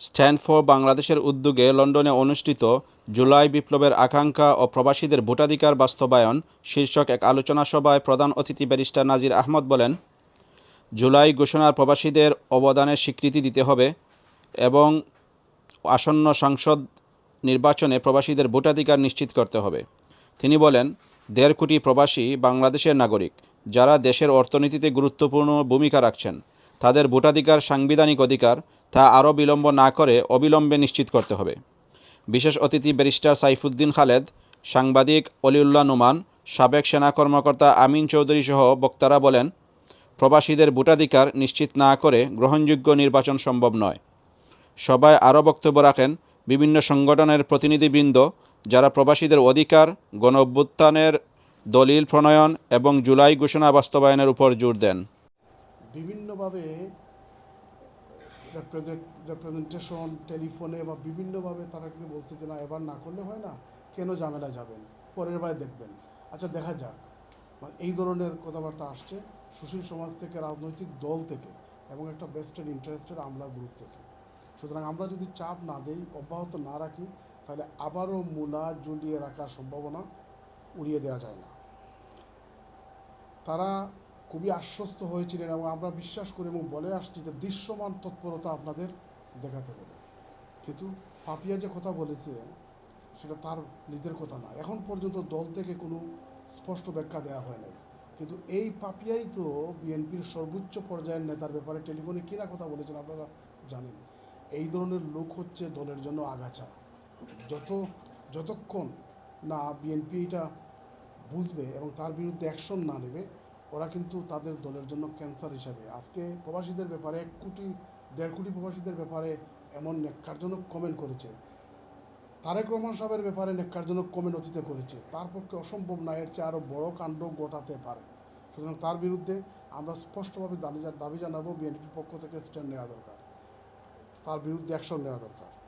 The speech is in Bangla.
স্ট্যান্ড ফর বাংলাদেশের উদ্যোগে লন্ডনে অনুষ্ঠিত জুলাই বিপ্লবের আকাঙ্ক্ষা ও প্রবাসীদের ভোটাধিকার বাস্তবায়ন শীর্ষক এক আলোচনা সভায় প্রধান অতিথি ব্যারিস্টার নাজির আহমদ বলেন, জুলাই ঘোষণার প্রবাসীদের অবদানের স্বীকৃতি দিতে হবে এবং আসন্ন সংসদ নির্বাচনে প্রবাসীদের ভোটাধিকার নিশ্চিত করতে হবে। তিনি বলেন, দেড় কোটি প্রবাসী বাংলাদেশের নাগরিক যারা দেশের অর্থনীতিতে গুরুত্বপূর্ণ ভূমিকা রাখছেন, তাদের ভোটাধিকার সাংবিধানিক অধিকার তা আরও বিলম্ব না করে অবিলম্বে নিশ্চিত করতে হবে। বিশেষ অতিথি ব্যারিস্টার সাইফুদ্দিন খালেদ, সাংবাদিক অলিউল্লাহ নুমান, সাবেক সেনা কর্মকর্তা আমিন চৌধুরী সহ বক্তারা বলেন, প্রবাসীদের ভোটাধিকার নিশ্চিত না করে গ্রহণযোগ্য নির্বাচন সম্ভব নয়। সবাই আরও বক্তব্য রাখেন বিভিন্ন সংগঠনের প্রতিনিধিবৃন্দ, যারা প্রবাসীদের অধিকার গণ অভ্যুত্থানের দলিল প্রণয়ন এবং জুলাই ঘোষণা বাস্তবায়নের উপর জোর দেন। বিভিন্নভাবে রেপ্রেজেন্টেশন টেলিফোনে বা বিভিন্নভাবে তারা কিন্তু বলছে যে না, এবার না করলে হয় না, কেন ঝামেলা যাবেন পরের বার দেখবেন। আচ্ছা দেখা যাক। মানে এই ধরনের কথাবার্তা আসছে সুশীল সমাজ থেকে, রাজনৈতিক দল থেকে এবং একটা বেস্টেড ইন্টারেস্টেড আমলা গ্রুপ থেকে। সুতরাং আমরা যদি চাপ না দেই, অব্যাহত না রাখি, তাহলে আবারও মূলা ঝুলিয়ে রাখার সম্ভাবনা উড়িয়ে দেওয়া যায় না। তারা খুবই আশ্বস্ত হয়েছিলেন এবং আমরা বিশ্বাস করি এবং বলে আসছি যে দৃশ্যমান তৎপরতা আপনাদের দেখাতে হবে। কিন্তু পাপিয়া যে কথা বলেছে, সেটা তার নিজের কথা না। এখন পর্যন্ত দল থেকে কোনো স্পষ্ট ব্যাখ্যা দেওয়া হয় নাই। কিন্তু এই পাপিয়াই তো বিএনপির সর্বোচ্চ পর্যায়ের নেতার ব্যাপারে টেলিফোনে কিনা কথা বলেছেন আপনারা জানেন। এই ধরনের লোক হচ্ছে দলের জন্য আগাছা। যত, যতক্ষণ না বিএনপি এটা বুঝবে এবং তার বিরুদ্ধে অ্যাকশন না নেবে ওরা কিন্তু তাদের দলের জন্য ক্যান্সার হিসাবে। আজকে প্রবাসীদের ব্যাপারে এক কোটি, দেড় কোটি প্রবাসীদের ব্যাপারে এমন ন্যাক্কারজনক কমেন্ট করেছে। তারেক রহমান সাহেবের ব্যাপারে ন্যাক্কারজনক কমেন্ট অতীতে করেছে। তার পক্ষে অসম্ভব না, এর চেয়ে আরও বড় কাণ্ড গোটাতে পারে। সুতরাং তার বিরুদ্ধে আমরা স্পষ্টভাবে দাবি দাবি জানাব, বিএনপির পক্ষ থেকে স্ট্যান্ড নেওয়া দরকার। তার বিরুদ্ধে অ্যাকশন নেওয়া দরকার।